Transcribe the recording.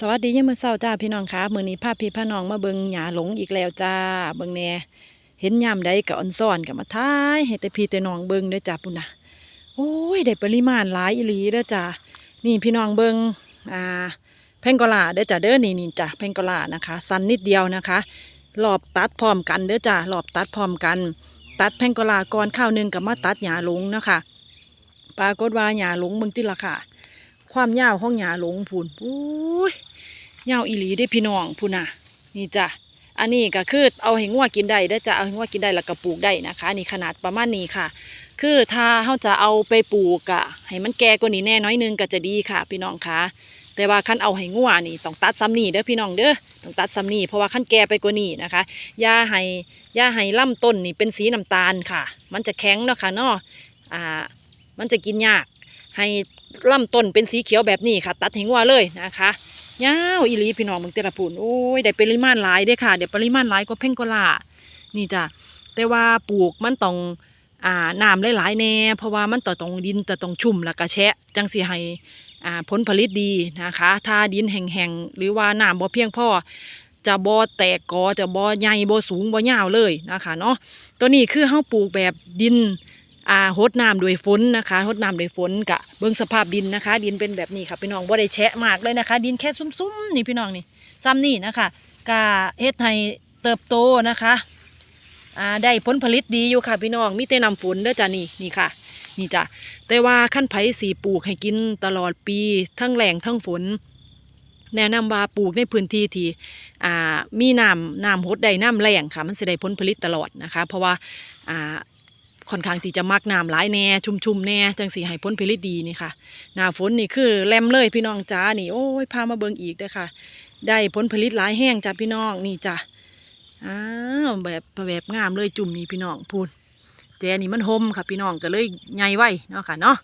สวัสดียามมื้อเช้าจ้าพี่น้องคะมื้อนี้พาพี่พาน้องมาเบิ่งหญ้าหลงอีกแล้วจ้าเบิ่งแน่เห็นยามใดก็อ่อนซ่อนก็มาทายให้แต่พี่แต่น้องเบิ่งเด้อจ้าพุ่นน่ะโอ้ยได้ปริมาณหลายอีหลีเด้อจ้านี่พี่น้องเบิ่งอ่าแพงกลาเด้อจ้าเด้อนี่นี่จ้าแพงกลานะคะสั้นนิดเดียวนะคะรอบตัดพร้อมกันเด้อจ้ารอบตัดพร้อมกัน ตัดแพงกลาก่อนข้าวหนึงก็มาตัดหญ้าหลงนะคะปรากฏว่าหญ้าหลงเบิงติละค่ะ ความยาวของหญ้าหลงพูนอุ้ยยาวอีหลีได้พี่น้องพูน่ะ นี่จ้ะอันนี้ก็คือเอาให้งัวกินได้ได้จะเอาให้งัวกินได้แล้วก็ปลูกได้นะคะนี่ขนาดประมาณนี้ค่ะ คือถ้าเขาจะเอาไปปลูกอะให้มันแก่กว่านี้แน่น้อยนึงก็จะดีค่ะ พี่น้องคะแต่ว่าขั้นเอาให้งัวนี่ต้องตัดซ้ำนี่เด้อพี่น้องเด้อต้องตัดซ้ำนี่เพราะว่าขั้นแก่ไปกว่านี้นะคะย่าให้ย่าให้ล่ำต้นนี่เป็นสีน้ำตาลค่ะ มันจะแข็งเนาะค่ะเนาะอ่ามันจะกินยาก ให้ลำต้นเป็นสีเขียวแบบนี้ค่ะ ตัดให้งัวเลยนะคะยาวอีลีพี่น้องมึงเตระปูนโอ้ยได้ปริมาณหลายเด้ค่ะเดี๋ยวปริมาณหลายกว่าเพ่งกว่าลานี่จ้ะแต่ว่าปลูกมันต้องอ่าน้ำหลายๆแน่เพราะว่ามันต่อต้องดินจะต้องชุ่มแล้วก็แฉะจังสิให้อ่าผลผลิตดีนะคะ ถ้าดินแห้งๆหรือว่าน้ำบ่เพียงพอจะบ่แตกกอจะบ่ใหญ่บ่สูงบ่ยาวเลยนะคะเนาะตัวนี้คือเฮาปลูกแบบดิน อ่าหดน้ำโดยฝนนะคะหดน้ำโดยฝนกะเบิ่งสภาพดินนะคะ ดินเป็นแบบนี้ค่ะพี่น้องบ่ได้แฉะมากเลยนะคะ ดินแค่ซุ้มๆนี่พี่น้องนี่ซ้ำนี่นะคะกะเฮ็ดให้เติบโตนะคะอ่าได้ผลผลิตดีอยู่ค่ะพี่น้องมีแต่น้ำฝนเด้อจ้ะนี่นี่ค่ะ นี่จ้ะแต่ว่าขั้นไผ่สีปลูกให้กินตลอดปี ทั้งแรงทั้งฝนแนะนำว่าปลูกในพื้นที่ที่อ่ามีน้ำน้ำหดได้น้ำแรงค่ะ มันสิได้ผลผลิตตลอดนะคะ เพราะว่าอ่า ค่อนข้างที่จะมักน้ำหลายแน่ชุ่มๆแน่จังสีให้ผลผลิตดีนี่ค่ะหน้าฝนนี่คือแลมเลยพี่น้องจ้านี่โอ้ยพามาเบิงอีกเด้อค่ะ ได้ผลผลิตหลายแห้งจ้าพี่น้องนี่จ้าอ้าวแบบแบบงามเลยจุ่มนี่พี่น้องพูนแจนนี่มันหมค่ะพี่น้องก็เลยใหญ่ไว้เนาะค่ะเนาะ